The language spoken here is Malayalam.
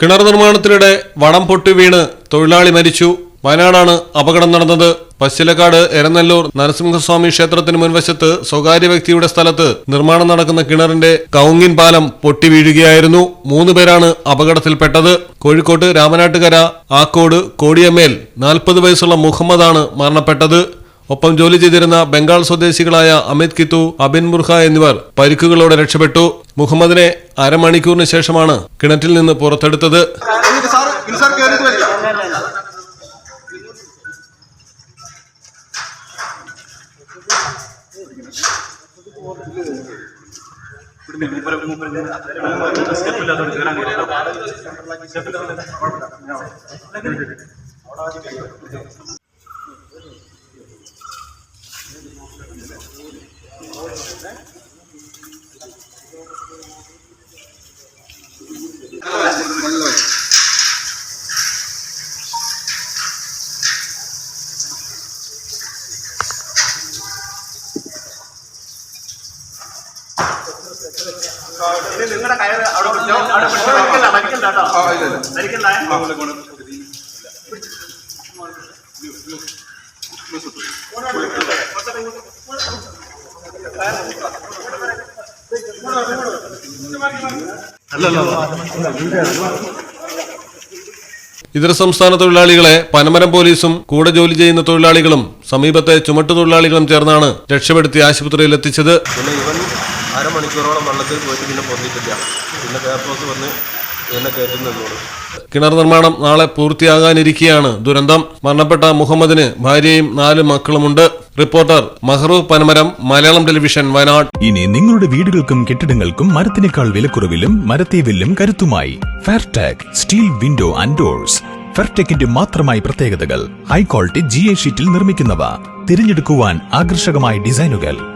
കിണർ നിർമ്മാണത്തിനിടെ വടം പൊട്ടി വീണ് തൊഴിലാളി മരിച്ചു. വയനാടാണ് അപകടം നടന്നത്. പശ്ചിലക്കാട് എരനല്ലൂർ നരസിംഹസ്വാമി ക്ഷേത്രത്തിന് മുൻവശത്ത് സ്വകാര്യ വ്യക്തിയുടെ സ്ഥലത്ത് നിർമ്മാണം നടക്കുന്ന കിണറിന്റെ കൗങ്ങിൻ പാലം പൊട്ടി വീഴുകയായിരുന്നു. മൂന്ന് പേരാണ് അപകടത്തിൽപ്പെട്ടത്. കോഴിക്കോട്ട് രാമനാട്ടുകര ആക്കോട് കോടിയമ്മേൽ നാൽപ്പത് വയസ്സുള്ള മുഹമ്മദാണ് മരണപ്പെട്ടത്. ഒപ്പം ജോലി ചെയ്തിരുന്ന ബംഗാൾ സ്വദേശികളായ അമിത് കിത്തു അബിൻ മുർഹ എന്നിവർ പരിക്കുകളോടെ രക്ഷപ്പെട്ടു. മുഹമ്മദിനെ അരമണിക്കൂറിന് ശേഷമാണ് കിണറ്റിൽ നിന്ന് പുറത്തെടുത്തത്. നിങ്ങളുടെ അവിടെ പിടിച്ചോ? അവിടെ കേട്ടോ. ഇതര സംസ്ഥാന തൊഴിലാളികളെ പനമരം പോലീസും കൂടെ ജോലി ചെയ്യുന്ന തൊഴിലാളികളും സമീപത്തെ ചുമട്ടു തൊഴിലാളികളും ചേർന്നാണ് രക്ഷപ്പെടുത്തി ആശുപത്രിയിൽ എത്തിച്ചത്. അരമണിക്കൂറോളം വെള്ളത്തിൽ പോയിട്ട് പിന്നെ പൊന്നിട്ടില്ല പിന്നെ ഫയർഫോഴ്സ് വന്ന് എന്നെ കയറ്റി നിന്നോളൂ കിണർ നിർമ്മാണം നാളെ പൂർത്തിയാകാനിരിക്കെയാണ്. ദുരന്തം. മരണപ്പെട്ട മുഹമ്മദിന് ഭാര്യയും നാല് മക്കളുമുണ്ട്. Reporter Mahroof Panamaram Malayalam television Wayanad. ഇനി നിങ്ങളുടെ വീടുകൾക്കും കെട്ടിടങ്ങൾക്കും മരത്തിനേക്കാൾ വിലക്കുറവിലും മരത്തെ വില്ലും കരുത്തുമായി Fairtag steel window and doors ഫെർടെക്കിന്റെ മാത്രമായി പ്രത്യേകതകൾ. ഹൈ ക്വാളിറ്റി ജി എ ഷീറ്റിൽ നിർമ്മിക്കുന്നവ. തിരഞ്ഞെടുക്കുവാൻ ആകർഷകമായ ഡിസൈനുകൾ.